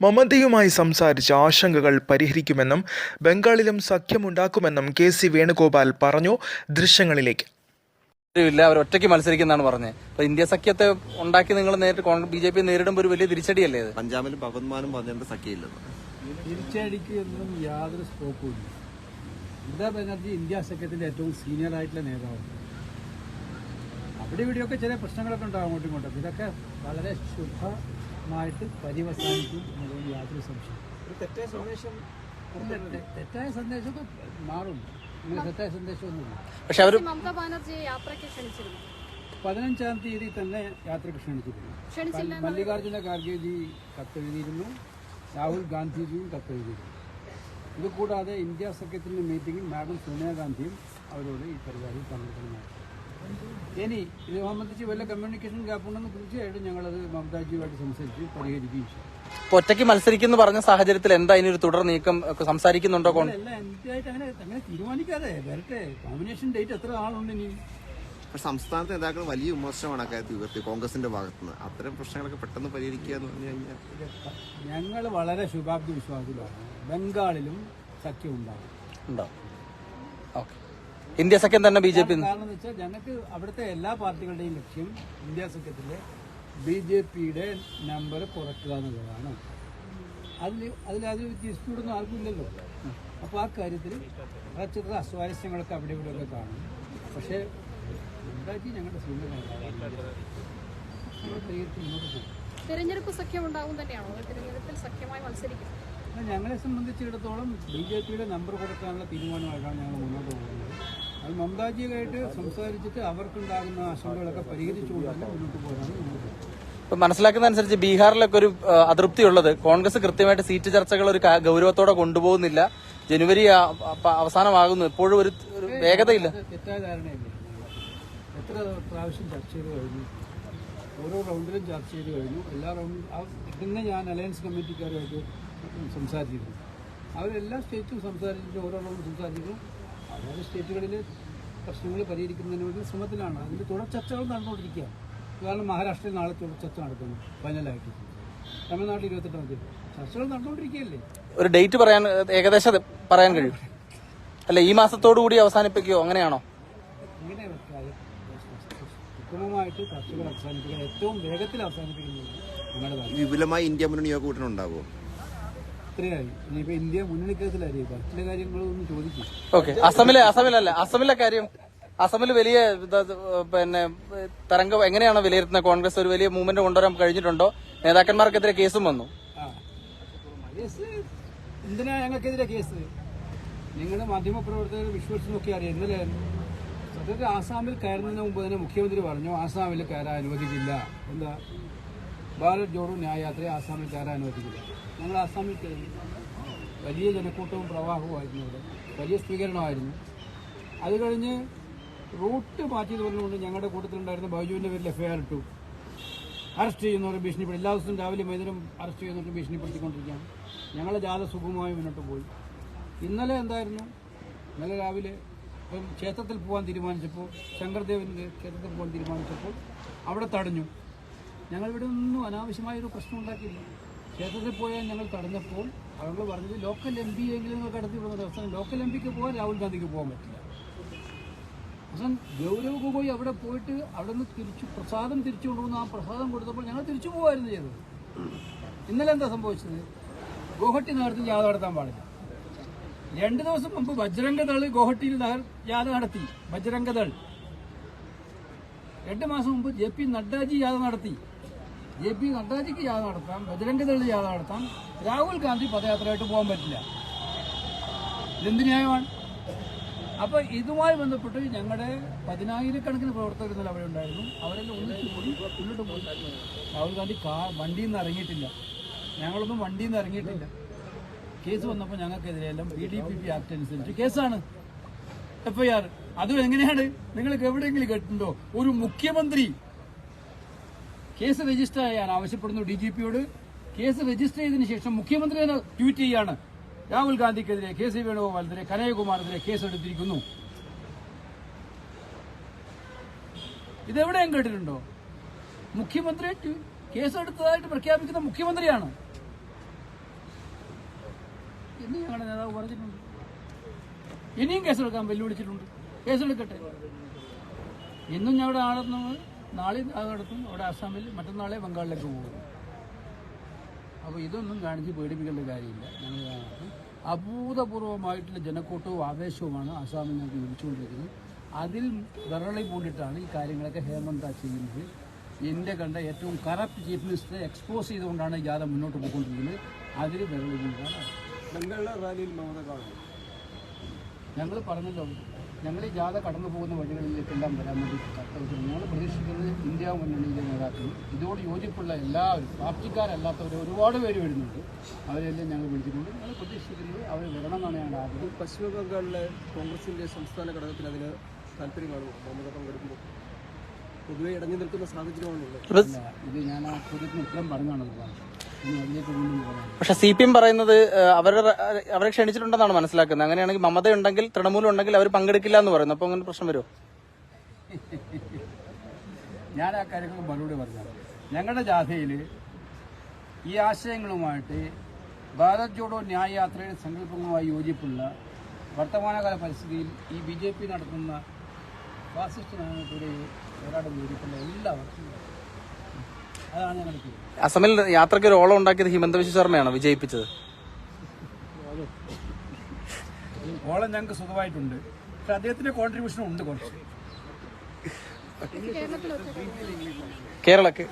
മമതയുമായി സംസാരിച്ച് ആശങ്കകൾ പരിഹരിക്കുമെന്നും ബംഗാളിലും സഖ്യമുണ്ടാക്കുമെന്നും കെ സി വേണുഗോപാൽ പറഞ്ഞു. ദൃശ്യങ്ങളിലേക്ക്. ഇല്ല അവർ ഒറ്റയ്ക്ക് മത്സരിക്കുന്നതാണ് പറഞ്ഞത്. അപ്പൊ ഇന്ത്യ സഖ്യത്തെ ഉണ്ടാക്കി നിങ്ങൾ നേരിട്ട് ബി ജെ പി നേരിടുമ്പോൾ ഒരു വലിയ തിരിച്ചടിയല്ലേ ഇത്? പഞ്ചാബിലും പവന്മാനും പറഞ്ഞിട്ട് സഖ്യയില്ലെന്ന് തിരിച്ചടിക്കൊന്നും യാതൊരു സ്കോപ്പും ഇല്ല. മമതാ ബാനർജി ഇന്ത്യ സഖ്യത്തിന്റെ ഏറ്റവും സീനിയർ ആയിട്ടുള്ള നേതാവാണ് അവിടെ ഇവിടെയൊക്കെ ചെറിയ പ്രശ്നങ്ങളൊക്കെ ഉണ്ടാവും അങ്ങോട്ടും ഇങ്ങോട്ടും. ഇതൊക്കെ വളരെ ശുഭമായിട്ട് പര്യവസാനിക്കും എന്നുള്ളത് യാതൊരു സംശയം തെറ്റായ സന്ദേശം തെറ്റായ സന്ദേശമൊക്കെ മാറും. അങ്ങനെ തെറ്റായ സന്ദേശമൊന്നുമില്ല. പക്ഷെ അവർ മമതാ ബാനർജിയെ യാത്രയ്ക്ക് ക്ഷണിച്ചിരുന്നു. പതിനഞ്ചാം തീയതി തന്നെ യാത്രയ്ക്ക് ക്ഷണിച്ചിരുന്നു. മല്ലികാർജുന ഖാർഗെജി കത്തെഴുതിയിരുന്നു. രാഹുൽ ഗാന്ധിജിയും കത്തെഴുതിയിരുന്നു. ഇത് കൂടാതെ ഇന്ത്യ സഖ്യത്തിന്റെ മീറ്റിംഗിൽ മാഡം സോണിയാഗാന്ധിയും അവരോട് ഈ പരിപാടിയിൽ പങ്കെടുക്കണമെന്നാണ് ഇനി ഇത് സംബന്ധിച്ച് വല്ല കമ്മ്യൂണിക്കേഷൻ ഗ്യാപ്പ് ഉണ്ടെന്ന് തീർച്ചയായിട്ടും ഞങ്ങളത് മമതാജിയുമായിട്ട് സംസാരിച്ച് പരിഹരിക്കുകയും ചെയ്യും. ഒറ്റയ്ക്ക് മത്സരിക്കുന്നു പറഞ്ഞ സാഹചര്യത്തിൽ എന്താ ഇനി ഒരു തുടർ നീക്കം ഒക്കെ സംസാരിക്കുന്നുണ്ടോ അങ്ങനെ തീരുമാനിക്കാതെ വരട്ടെ. കോമ്പിനേഷൻ ഡേറ്റ് എത്ര ആളുണ്ട് ഇനി? പക്ഷെ സംസ്ഥാനത്തെ നേതാക്കൾ വലിയ വിമർശനമാണ് അക്കാര്യത്തിൽ ഉയർത്തി കോൺഗ്രസിന്റെ ഭാഗത്തുനിന്ന്. അത്തരം പ്രശ്നങ്ങളൊക്കെ പെട്ടെന്ന് പരിഹരിക്കുക എന്ന് പറഞ്ഞു കഴിഞ്ഞാൽ ഞങ്ങൾ വളരെ ശുഭാപ്തി വിശ്വാസികളാണ്. ബംഗാളിലും സഖ്യം ഉണ്ടാകും ഉണ്ടാവും ഓക്കെ. ഇന്ത്യ സഖ്യം തന്നെ ബി ജെ പി കാരണം എന്ന് വെച്ചാൽ ഞങ്ങൾക്ക് അവിടുത്തെ എല്ലാ പാർട്ടികളുടെയും ലക്ഷ്യം ഇന്ത്യ സഖ്യത്തിലെ ബി ജെ പിയുടെ നമ്പർ കുറയ്ക്കുക എന്നുള്ളതാണ്. അതിൽ അതിൽ അത് ഡിസ്പ്യൂട്ടൊന്നും ആർക്കും ഇല്ലല്ലോ. അപ്പോൾ ആ കാര്യത്തിൽ ചിത്ര അസ്വാരസ്യങ്ങളൊക്കെ അവിടെ ഇവിടെയൊക്കെ കാണും. പക്ഷേ ഉണ്ടാക്കി ഞങ്ങളുടെ സീനിയർ തിരഞ്ഞെടുപ്പ് ഞങ്ങൾ പോകും. തെരഞ്ഞെടുപ്പ് സഖ്യം ഉണ്ടാവും തന്നെയാണോ? തെരഞ്ഞെടുപ്പിൽ സഖ്യമായി മത്സരിക്കും? ഞങ്ങളെ സംബന്ധിച്ചിടത്തോളം ബി ജെ പിയുടെ നമ്പർ കൊടുക്കാനുള്ള തീരുമാനമായിട്ടാണ് ഞങ്ങൾ മുന്നോട്ട് പോകുന്നത്. അത് മമതാജിയുമായിട്ട് സംസാരിച്ചിട്ട് അവർക്കുണ്ടാകുന്ന ആശങ്കകളൊക്കെ പരിഹരിച്ചുകൊണ്ട് തന്നെ മുന്നോട്ട് പോകാനാണ് മുന്നോട്ട് പോകുന്നത്. ഇപ്പൊ മനസ്സിലാക്കുന്നതനുസരിച്ച് ബീഹാറിലൊക്കെ ഒരു ആ, അതൃപ്തി ഉള്ളത് കോൺഗ്രസ് കൃത്യമായിട്ട് സീറ്റ് ചർച്ചകൾ ഒരു ഗൗരവത്തോടെ കൊണ്ടുപോകുന്നില്ല. ജനുവരി അവസാനമാകുന്നു. എപ്പോഴും ഒരു വേഗതയില്ല. എത്ര പ്രാവശ്യം ചർച്ച ചെയ്ത് കഴിഞ്ഞു? ഓരോ റൗണ്ടിലും ചർച്ച ചെയ്ത് കഴിഞ്ഞു. എല്ലാ റൗണ്ടിലും പിന്നെ ഞാൻ അലയൻസ് കമ്മിറ്റിക്കാരുമായിട്ട് സംസാരിച്ചിരുന്നു. അവരെല്ലാ സ്റ്റേറ്റും സംസാരിച്ചിട്ട് ഓരോ റൗണ്ടും സംസാരിച്ചിരുന്നു. അതായത് സ്റ്റേറ്റുകളിൽ പ്രശ്നങ്ങൾ പരിഹരിക്കുന്നതിന് വേണ്ടി ശ്രമത്തിലാണ്. അതിന്റെ തുടർ ചർച്ചകൾ നടന്നുകൊണ്ടിരിക്കുകയാണ് കാരണം മഹാരാഷ്ട്രയിൽ നാളെ തുടർ ചർച്ച നടക്കുന്നു. ഫൈനലായിട്ട്. തമിഴ്നാട്ടിൽ ഇരുപത്തെട്ടാം തീയതി ചർച്ചകൾ നടന്നുകൊണ്ടിരിക്കുകയല്ലേ? ഒരു ഡേറ്റ് പറയാൻ ഏകദേശം പറയാൻ കഴിയും. അല്ല ഈ മാസത്തോടു കൂടി അവസാനിപ്പിക്കുകയോ അങ്ങനെയാണോ? അങ്ങനെ ചർച്ചകൾ അവസാനിപ്പിക്കുക. ഏറ്റവും വേഗത്തിൽ അവസാനിപ്പിക്കുന്നത് വിപുലമായി ഇന്ത്യ മുന്നണി യോഗ കൂട്ടനുണ്ടാകുമോ ഇത്രയായി. ഇന്ത്യ മുന്നണിക്കത്തിലായിരിക്കും മറ്റുള്ള കാര്യങ്ങളൊന്നും ചോദിക്കും ഓക്കെ. അസമിലെ അസമിലല്ല. അസമിലെ കാര്യം അസമിൽ വലിയ പിന്നെ തരംഗം എങ്ങനെയാണ് വിലയിരുത്തുന്നത്? കോൺഗ്രസ് ഒരു വലിയ മൂവ്മെന്റ് കൊണ്ടുവരാൻ കഴിഞ്ഞിട്ടുണ്ടോ? നേതാക്കന്മാർക്കെതിരെ കേസും വന്നു. എന്തിനാ ഞങ്ങൾക്കെതിരെ കേസ്? നിങ്ങളുടെ മാധ്യമപ്രവർത്തകർ വിശ്വസിച്ചു നോക്കി അറിയാം. ഇന്നലെ സത്യത്തിൽ ആസാമിൽ കയറുന്നതിന് മുമ്പ് തന്നെ മുഖ്യമന്ത്രി പറഞ്ഞു ആസാമിൽ കയറാൻ അനുവദിക്കില്ല. എന്താ? ഭാരത് ജോഡോ ന്യായയാത്രയെ ആസാമിൽ കയറാൻ അനുവദിക്കില്ല ഞങ്ങൾ ആസാമിൽ കയറി. വലിയ ജനക്കൂട്ടവും പ്രവാഹവുമായിരുന്നു ഇവിടെ വലിയ സ്വീകരണമായിരുന്നു. അത് കഴിഞ്ഞ് റൂട്ട് മാറ്റിയത് പറഞ്ഞുകൊണ്ട് ഞങ്ങളുടെ കൂട്ടത്തിലുണ്ടായിരുന്ന ബൈജുവിന്റെ പേരിൽ എഫ്ഐആർ ഇട്ടു. അറസ്റ്റ് ചെയ്യുന്നവരെ ഭീഷണിപ്പെടുത്തി. എല്ലാ ദിവസവും രാവിലെ വൈകുന്നേരം അറസ്റ്റ് ചെയ്യുന്നവരെ ഭീഷണിപ്പെടുത്തിക്കൊണ്ടിരിക്കുകയാണ്. ഞങ്ങളെ ജാഥ സുഖമായി മുന്നോട്ട് പോയി. ഇന്നലെ എന്തായിരുന്നു? ഇന്നലെ രാവിലെ ഇപ്പം ക്ഷേത്രത്തിൽ പോകാൻ തീരുമാനിച്ചപ്പോൾ ശങ്കർദേവന്റെ ക്ഷേത്രത്തിൽ പോകാൻ തീരുമാനിച്ചപ്പോൾ അവിടെ തടഞ്ഞു. ഞങ്ങളിവിടെ ഒന്നും അനാവശ്യമായൊരു പ്രശ്നം ഉണ്ടാക്കിയില്ല. ക്ഷേത്രത്തിൽ പോയാൽ ഞങ്ങൾ തടഞ്ഞപ്പോൾ അവർ പറഞ്ഞത് ലോക്കൽ എം പി എങ്കിലും കടത്തി വിടുന്ന അവസരം. ലോക്കൽ എം പിക്ക് പോകാൻ രാഹുൽ ഗാന്ധിക്ക് പോകാൻ പറ്റില്ല. അവസാനം ഗൗരവ് ഗൊഗോയ് അവിടെ പോയിട്ട് അവിടെ നിന്ന് തിരിച്ചു പ്രസാദം തിരിച്ചു കൊണ്ടുവന്ന് ആ പ്രസാദം കൊടുത്തപ്പോൾ ഞങ്ങൾ തിരിച്ചു പോകായിരുന്നു ചെയ്തത്. ഇന്നലെ എന്താ സംഭവിച്ചത്? ഗോഹട്ടി നഗരത്തിൽ ജാഥ നടത്താൻ പാടില്ല. രണ്ട് ദിവസം മുമ്പ് ബജ്രംഗദൾ ഗോഹട്ടിയിൽ ജാഥ നടത്തി. ബജ്രംഗദൾ രണ്ട് മാസം മുമ്പ് ജെ പി നഡ്ഡാജി ജാഥ നടത്തി. ജെ പി നദ്ദാജിക്ക് ജാഥ നടത്താം ബജ്രംഗദൾ ജാഥ നടത്താം രാഹുൽ ഗാന്ധി പദയാത്രയായിട്ട് പോകാൻ പറ്റില്ല. ഇതെന്ത് ന്യായമാണ്? അപ്പോൾ ഇതുമായി ബന്ധപ്പെട്ട് ഞങ്ങളുടെ പതിനായിരക്കണക്കിന് പ്രവർത്തകർ ഇന്നലെ അവിടെ ഉണ്ടായിരുന്നു. അവരെല്ലാം ഒന്നിച്ച് കൂടി മുന്നോട്ട് പോയി രാഹുൽ ഗാന്ധി കാ വണ്ടിയിൽ നിന്ന് ഇറങ്ങിയിട്ടില്ല. ഞങ്ങളൊന്നും വണ്ടിയിൽ നിന്ന് ഇറങ്ങിയിട്ടില്ല. കേസ് വന്നപ്പോൾ ഞങ്ങൾക്കെതിരെയെല്ലാം B D P P act അനുസരിച്ച് കേസാണ്. എഫ്ഐആർ അതും എങ്ങനെയാണ്? നിങ്ങൾക്ക് എവിടെയെങ്കിലും കേട്ടിട്ടുണ്ടോ? ഒരു മുഖ്യമന്ത്രി കേസ് രജിസ്റ്റർ ചെയ്യാൻ ആവശ്യപ്പെടുന്നു ഡി കേസ് രജിസ്റ്റർ ചെയ്തതിനു ശേഷം മുഖ്യമന്ത്രി തന്നെ ട്വീറ്റ് ചെയ്യാണ്. രാഹുൽ ഗാന്ധിക്കെതിരെ കെ സി വേണുഗോപാലിനെതിരെ കനയകുമാറിനെതിരെ കേസെടുത്തിരിക്കുന്നു. ഇതെവിടെയും കേട്ടിട്ടുണ്ടോ? മുഖ്യമന്ത്രി കേസെടുത്തതായിട്ട് പ്രഖ്യാപിക്കുന്ന മുഖ്യമന്ത്രിയാണ്. എന്ന് ഞങ്ങളുടെ നേതാവ് പറഞ്ഞിട്ടുണ്ട്. ഇനിയും കേസെടുക്കാൻ വെല്ലുവിളിച്ചിട്ടുണ്ട്. കേസെടുക്കട്ടെ. ഇന്നും ഞങ്ങളുടെ ആളെന്ന് നാളെ നടത്തും അവിടെ ആസാമിൽ മറ്റന്നാളെ ബംഗാളിലേക്ക് പോകും. അപ്പോൾ ഇതൊന്നും കാണിച്ച് പേടിപ്പിക്കേണ്ട കാര്യമില്ല. ഞങ്ങൾ അഭൂതപൂർവമായിട്ടുള്ള ജനക്കൂട്ടവും ആവേശവുമാണ് ആസാമിൽ ഞങ്ങൾക്ക് ലഭിച്ചുകൊണ്ടിരിക്കുന്നത് അതിൽ വിരളി പൂണ്ടിട്ടാണ് ഈ കാര്യങ്ങളൊക്കെ ഹേമന്ത ചെയ്യുന്നത്. ഇന്ത്യ കണ്ട ഏറ്റവും കറപ്റ്റ് ചീഫ് മിനിസ്റ്ററെ എക്സ്പോസ് ചെയ്തുകൊണ്ടാണ് ഈ ജാഥ മുന്നോട്ട് പോയിക്കൊണ്ടിരിക്കുന്നത്. അതിൽ വിരളി പൂണ്ടാണ് ബംഗാളിലെ റാലിയിൽ മമത കാണും. ഞങ്ങൾ പറഞ്ഞല്ലോ ഞങ്ങൾ ഈ ജാഥ കടന്നു പോകുന്ന വഴികളിലേക്കെല്ലാം വരാൻ വേണ്ടി കത്തയച്ചു ഞങ്ങൾ പ്രതീക്ഷിക്കുന്നത് ഇന്ത്യ മുന്നണിയിലെ നേതാക്കളും ഇതോട് യോജിപ്പുള്ള എല്ലാവരും പാർട്ടിക്കാരല്ലാത്തവർ ഒരുപാട് പേര് വരുന്നുണ്ട്. അവരെല്ലാം ഞങ്ങൾ വിളിച്ചിട്ടുണ്ട്. ഞങ്ങൾ പ്രതീക്ഷിക്കുന്നത് അവർ വരണം എന്നാണ് ഞങ്ങളുടെ ആഗ്രഹം. പശ്ചിമ ബംഗാളിലെ കോൺഗ്രസിന്റെ സംസ്ഥാന ഘടകത്തിൽ അതിന് താല്പര്യം കാണുമോ പങ്കെടുക്കുന്നു പൊതുവെ ഇടഞ്ഞു നിൽക്കുന്ന സാഹചര്യമാണുള്ളത്. ഇത് ഞാൻ ആ ചോദ്യത്തിന് ഉത്തരം പറഞ്ഞാണ് പക്ഷെ സി പി എം പറയുന്നത് അവരെ അവരെ ക്ഷണിച്ചിട്ടുണ്ടെന്നാണ് മനസ്സിലാക്കുന്നത്. അങ്ങനെയാണെങ്കിൽ മമത ഉണ്ടെങ്കിൽ തൃണമൂലം ഉണ്ടെങ്കിൽ അവർ പങ്കെടുക്കില്ല എന്ന് പറയുന്നു. അപ്പൊ അങ്ങനെ പ്രശ്നം വരുമോ? ഞാൻ ആ കാര്യങ്ങൾക്ക് മറുപടി പറഞ്ഞു ഞങ്ങളുടെ ജാഥയിൽ ഈ ആശയങ്ങളുമായിട്ട് ഭാരത് ജോഡോ ന്യായ യാത്രയുടെ സങ്കല്പങ്ങളുമായി യോജിപ്പുള്ള വർത്തമാനകാല പരിസ്ഥിതിയിൽ ഈ ബി ജെ പി നടത്തുന്ന ഫാസിസ്റ്റ് നയങ്ങൾക്കൂടെ പോരാടം യോജിപ്പുള്ള എല്ലാവർക്കും. അസമിൽ യാത്രയ്ക്ക് ഒരു ഓളം ഉണ്ടാക്കിയത് ഹിമന്ത വിശ്വ ശർമ്മയാണോ? വിജയിപ്പിച്ചത്. ഓളം ഞങ്ങൾക്ക് സുഖമായിട്ടുണ്ട്. പക്ഷെ അദ്ദേഹത്തിന്റെ കോൺട്രിബ്യൂഷനും ഉണ്ട് കുറച്ച്. കേരളക്ക്.